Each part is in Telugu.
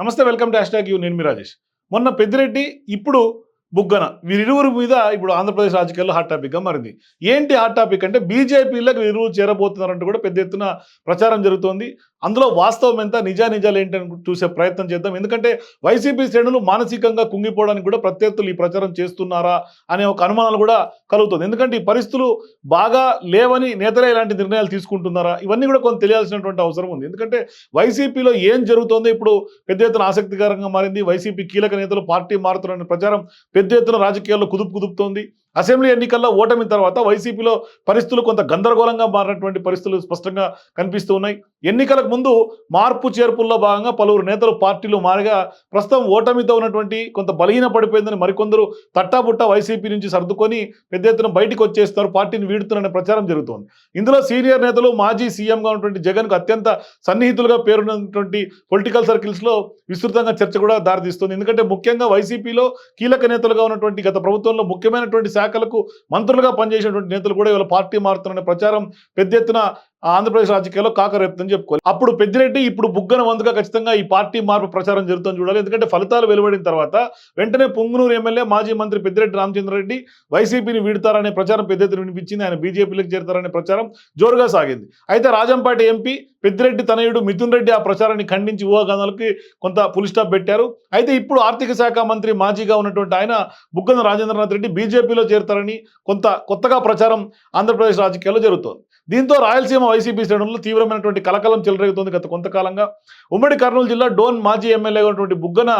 నమస్తే వెల్కమ్ టు హ్యాష్ యూ నేను మీ రాజేష్. మొన్న పెద్దిరెడ్డి ఇప్పుడు బుగ్గన. వీరిరువురు మీద ఇప్పుడు ఆంధ్రప్రదేశ్ రాజకీయాల్లో హాట్ టాపిక్గా మారింది. ఏంటి హాట్ టాపిక్ అంటే బీజేపీలకు వీరిరువురు చేరబోతున్నారంటూ కూడా పెద్ద ఎత్తున ప్రచారం జరుగుతోంది. అందులో వాస్తవం ఎంత? నిజా నిజాలు ఏంటని చూసే ప్రయత్నం చేద్దాం. ఎందుకంటే వైసీపీ శ్రేణులు మానసికంగా కుంగిపోవడానికి కూడా ప్రత్యర్థులు ఈ ప్రచారం చేస్తున్నారా అనే ఒక అనుమానాలు కూడా కలుగుతుంది. ఎందుకంటే ఈ పరిస్థితులు బాగా లేవని నేతలే ఇలాంటి నిర్ణయాలు తీసుకుంటున్నారా? ఇవన్నీ కూడా కొంత తెలియాల్సినటువంటి అవసరం ఉంది. ఎందుకంటే వైసీపీలో ఏం జరుగుతోందో ఇప్పుడు పెద్ద ఎత్తున ఆసక్తికరంగా మారింది. వైసీపీ కీలక నేతలు పార్టీ మారుతున్నారనే ప్రచారం పెద్ద ఎత్తున రాజకీయాల్లో కుదుపు కుదుపుతోంది. అసెంబ్లీ ఎన్నికల్లో ఓటమి తర్వాత వైసీపీలో పరిస్థితులు కొంత గందరగోళంగా మారినటువంటి పరిస్థితులు స్పష్టంగా కనిపిస్తూ ఉన్నాయి. ఎన్నికలకు ముందు మార్పు చేర్పుల్లో భాగంగా పలువురు నేతలు పార్టీలు మారగా ప్రస్తుతం ఓటమితో ఉన్నటువంటి కొంత బలహీన పడిపోయిందని మరికొందరు తట్టాబుట్ట వైసీపీ నుంచి సర్దుకొని పెద్ద ఎత్తున బయటికి వచ్చేస్తారు పార్టీని వీడుతున్నారనే ప్రచారం జరుగుతోంది. ఇందులో సీనియర్ నేతలు మాజీ సీఎంగా ఉన్నటువంటి జగన్కు అత్యంత సన్నిహితులుగా పేరున్నటువంటి పొలిటికల్ సర్కిల్స్లో విస్తృతంగా చర్చ కూడా దారితీస్తుంది. ఎందుకంటే ముఖ్యంగా వైసీపీలో కీలక నేతలుగా ఉన్నటువంటి గత ప్రభుత్వంలో ముఖ్యమైనటువంటి శాఖలకు మంత్రులుగా పనిచేసినటువంటి నేతలు కూడా ఇవాళ పార్టీ మారుతున్నారనే ప్రచారం పెద్ద ఎత్తున ఆంధ్రప్రదేశ్ రాజకీయాల్లో కాకరేపుతుందని చెప్పుకోవాలి. అప్పుడు పెద్దిరెడ్డి ఇప్పుడు బుగ్గన వంతుగా ఖచ్చితంగా ఈ పార్టీ మార్పు ప్రచారం జరుగుతుందని చూడాలి. ఎందుకంటే ఫలితాలు వెలువడిన తర్వాత వెంటనే పొంగునూరు ఎమ్మెల్యే మాజీ మంత్రి పెద్దిరెడ్డి రామచంద్రరెడ్డి వైసీపీని వీడతారనే ప్రచారం పెద్ద ఎత్తున వినిపించింది. ఆయన బీజేపీలకు చేరతారనే ప్రచారం జోరుగా సాగింది. అయితే రాజంపాటి ఎంపీ పెద్దిరెడ్డి తనయుడు మిథున్ రెడ్డి ఆ ప్రచారాన్ని ఖండించి ఊహాగానాలకి కొంత పులి స్టాప్ పెట్టారు. అయితే ఇప్పుడు ఆర్థిక శాఖ మంత్రి మాజీగా ఉన్నటువంటి ఆయన బుగ్గన రాజేంద్రనాథ్ రెడ్డి బీజేపీలో చేరతారని కొంత కొత్తగా ప్రచారం ఆంధ్రప్రదేశ్ రాజకీయాల్లో జరుగుతోంది. దీంతో రాయలసీమ వైసీపీ శ్రేణుల్లో తీవ్రమైనటువంటి కలకలం చెలరేగుతోంది గత కొంతకాలంగా. ఉమ్మడి కర్నూలు జిల్లా డోన్ మాజీ ఎమ్మెల్యేగా ఉన్నటువంటి బుగ్గన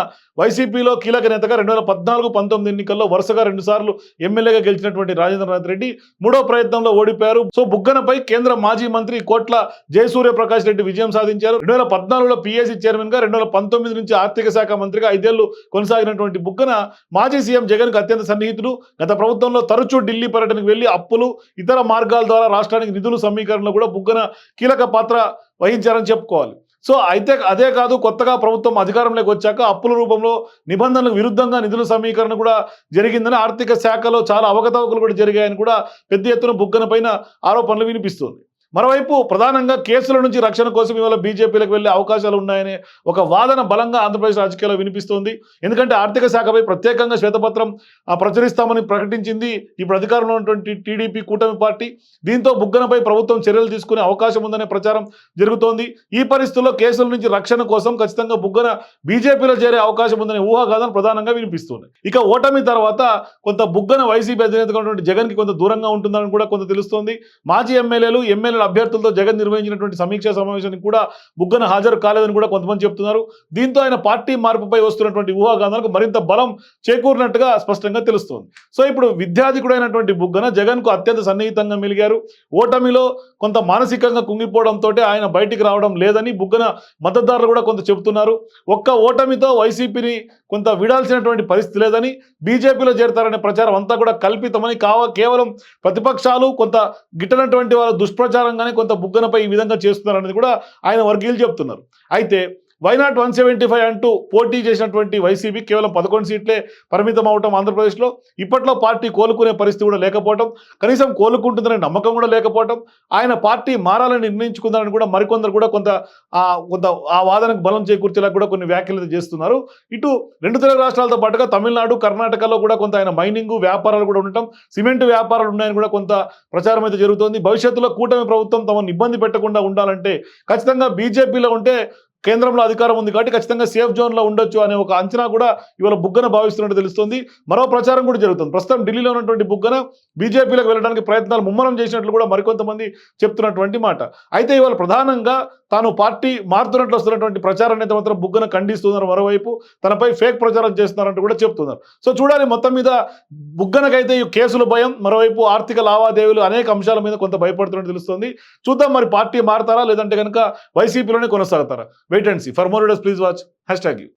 వైసీపీలో కీలక నేతగా రెండు వేల పద్నాలుగు పంతొమ్మిది ఎన్నికల్లో వరుసగా రెండు సార్లు ఎమ్మెల్యేగా గెలిచినటువంటి రాజేంద్రనాథ్ రెడ్డి మూడో ప్రయత్నంలో ఓడిపోయారు. సో బుగ్గనపై కేంద్ర మాజీ మంత్రి కోట్ల జయసూర్య ప్రకాష్ రెడ్డి విజయం సాధించారు. రెండు వేల పద్నాలుగులో పిఎస్సి చైర్మన్గా రెండు వేల పంతొమ్మిది నుంచి ఆర్థిక శాఖ మంత్రిగా ఐదేళ్ళు కొనసాగినటువంటి బుగ్గన మాజీ సీఎం జగన్కు అత్యంత సన్నిహితుడు. గత ప్రభుత్వంలో తరచూ ఢిల్లీ పర్యటనకు వెళ్ళి అప్పులు ఇతర మార్గాల ద్వారా రాష్ట్రానికి నిధులు సమీకరణలో కూడా బుగ్గన కీలక పాత్ర వహించారని చెప్పుకోవాలి. సో అయితే అదే కాదు కొత్తగా ప్రభుత్వం అధికారంలోకి వచ్చాక అప్పుల రూపంలో నిబంధనలకు విరుద్ధంగా నిధుల సమీకరణ కూడా జరిగిందని ఆర్థిక శాఖలో చాలా అవకతవకలు కూడా జరిగాయని కూడా పెద్ద ఎత్తున బుగ్గన పైన ఆరోపణలు వినిపిస్తుంది. మరోవైపు ప్రధానంగా కేసుల నుంచి రక్షణ కోసం ఇవాళ బీజేపీలకు వెళ్ళే అవకాశాలు ఉన్నాయనే ఒక వాదన బలంగా ఆంధ్రప్రదేశ్ రాజకీయాల్లో వినిపిస్తోంది. ఎందుకంటే ఆర్థిక శాఖపై ప్రత్యేకంగా శ్వేతపత్రం ప్రచురిస్తామని ప్రకటించింది ఇప్పుడు అధికారంలో ఉన్నటువంటి టీడీపీ కూటమి పార్టీ. దీంతో బుగ్గనపై ప్రభుత్వం చర్యలు తీసుకునే అవకాశం ఉందనే ప్రచారం జరుగుతోంది. ఈ పరిస్థితుల్లో కేసుల నుంచి రక్షణ కోసం ఖచ్చితంగా బుగ్గన బీజేపీలో చేరే అవకాశం ఉందనే ఊహాగాథం ప్రధానంగా వినిపిస్తుంది ఇక ఓటమి తర్వాత కొంత బుగ్గన వైసీపీ అధినేతగా ఉన్నటువంటి జగన్కి కొంత దూరంగా ఉంటుందని కూడా కొంత తెలుస్తోంది. మాజీ ఎమ్మెల్యేలు ఎమ్మెల్యే ఎమ్మెల్యేల అభ్యర్థులతో జగన్ నిర్వహించినటువంటి సమీక్షా సమావేశానికి కూడా బుగ్గన హాజరు కాలేదని కూడా కొంతమంది చెప్తున్నారు. దీంతో ఆయన పార్టీ మార్పుపై వస్తున్నటువంటి ఊహాగానాలకు మరింత బలం చేకూరినట్టుగా స్పష్టంగా తెలుస్తోంది. సో ఇప్పుడు విద్యాధికుడైనటువంటి బుగ్గన జగన్కు అత్యంత సన్నిహితంగా మెలిగారు. ఓటమిలో కొంత మానసికంగా కుంగిపోవడంతో ఆయన బయటికి రావడం లేదని బుగ్గన మద్దతుదారులు కూడా కొంత చెబుతున్నారు. ఒక్క ఓటమితో వైసీపీని కొంత విడాల్సినటువంటి పరిస్థితి లేదని బీజేపీలో చేరతారనే ప్రచారం అంతా కూడా కల్పితమని కావ కేవలం ప్రతిపక్షాలు కొంత గిట్టనటువంటి వాళ్ళ దుష్ప్రచారంగానే కొంత బుగ్గనపై ఈ విధంగా చేస్తున్నారనేది కూడా ఆయన వర్గీయులు చెప్తున్నారు. అయితే వైనాట్ వన్ సెవెంటీ ఫైవ్ అంటూ పోటీ చేసినటువంటి వైసీపీ కేవలం పదకొండు సీట్లే పరిమితం అవటం ఆంధ్రప్రదేశ్లో. ఇప్పట్లో పార్టీ కోలుకునే పరిస్థితి కూడా లేకపోవటం కనీసం కోలుకుంటుందనే నమ్మకం కూడా లేకపోవటం ఆయన పార్టీ మారాలని నిర్ణయించుకుందారని కూడా మరికొందరు కూడా కొంత ఆ కొంత ఆ వాదనకు బలం చేకూర్చేలా కూడా కొన్ని వ్యాఖ్యలు చేస్తున్నారు. ఇటు రెండు తెలుగు రాష్ట్రాలతో పాటుగా తమిళనాడు కర్ణాటకలో కూడా కొంత ఆయన మైనింగ్ వ్యాపారాలు కూడా ఉండటం సిమెంట్ వ్యాపారాలు ఉన్నాయని కూడా కొంత ప్రచారం అయితే జరుగుతోంది. భవిష్యత్తులో కూటమి ప్రభుత్వం తమను ఇబ్బంది పెట్టకుండా ఉండాలంటే ఖచ్చితంగా బీజేపీలో ఉంటే కేంద్రంలో అధికారం ఉంది కాబట్టి ఖచ్చితంగా సేఫ్ జోన్లో ఉండొచ్చు అనే ఒక అంచనా కూడా ఇవాళ బుగ్గన భావిస్తున్నట్టు తెలుస్తుంది. మరో ప్రచారం కూడా జరుగుతుంది. ప్రస్తుతం ఢిల్లీలో ఉన్నటువంటి బుగ్గన బీజేపీలోకి వెళ్ళడానికి ప్రయత్నాలు ముమ్మరం చేసినట్లు కూడా మరికొంతమంది చెప్తున్నటువంటి మాట. అయితే ఇవాళ ప్రధానంగా తాను పార్టీ మారుతున్నట్లు వస్తున్నటువంటి ప్రచారాన్ని అయితే మాత్రం బుగ్గన ఖండిస్తున్నారు మరోవైపు తనపై ఫేక్ ప్రచారం చేస్తున్నారంటూ కూడా చెప్తున్నారు. సో చూడాలి మొత్తం మీద బుగ్గనకైతే ఈ కేసుల భయం మరోవైపు ఆర్థిక లావాదేవీలు అనేక అంశాల మీద కొంత భయపడుతున్నట్టు తెలుస్తుంది. చూద్దాం మరి పార్టీ మారతారా లేదంటే కనుక వైసీపీలోనే కొనసాగుతారా? Wait and see for more please watch hashtag U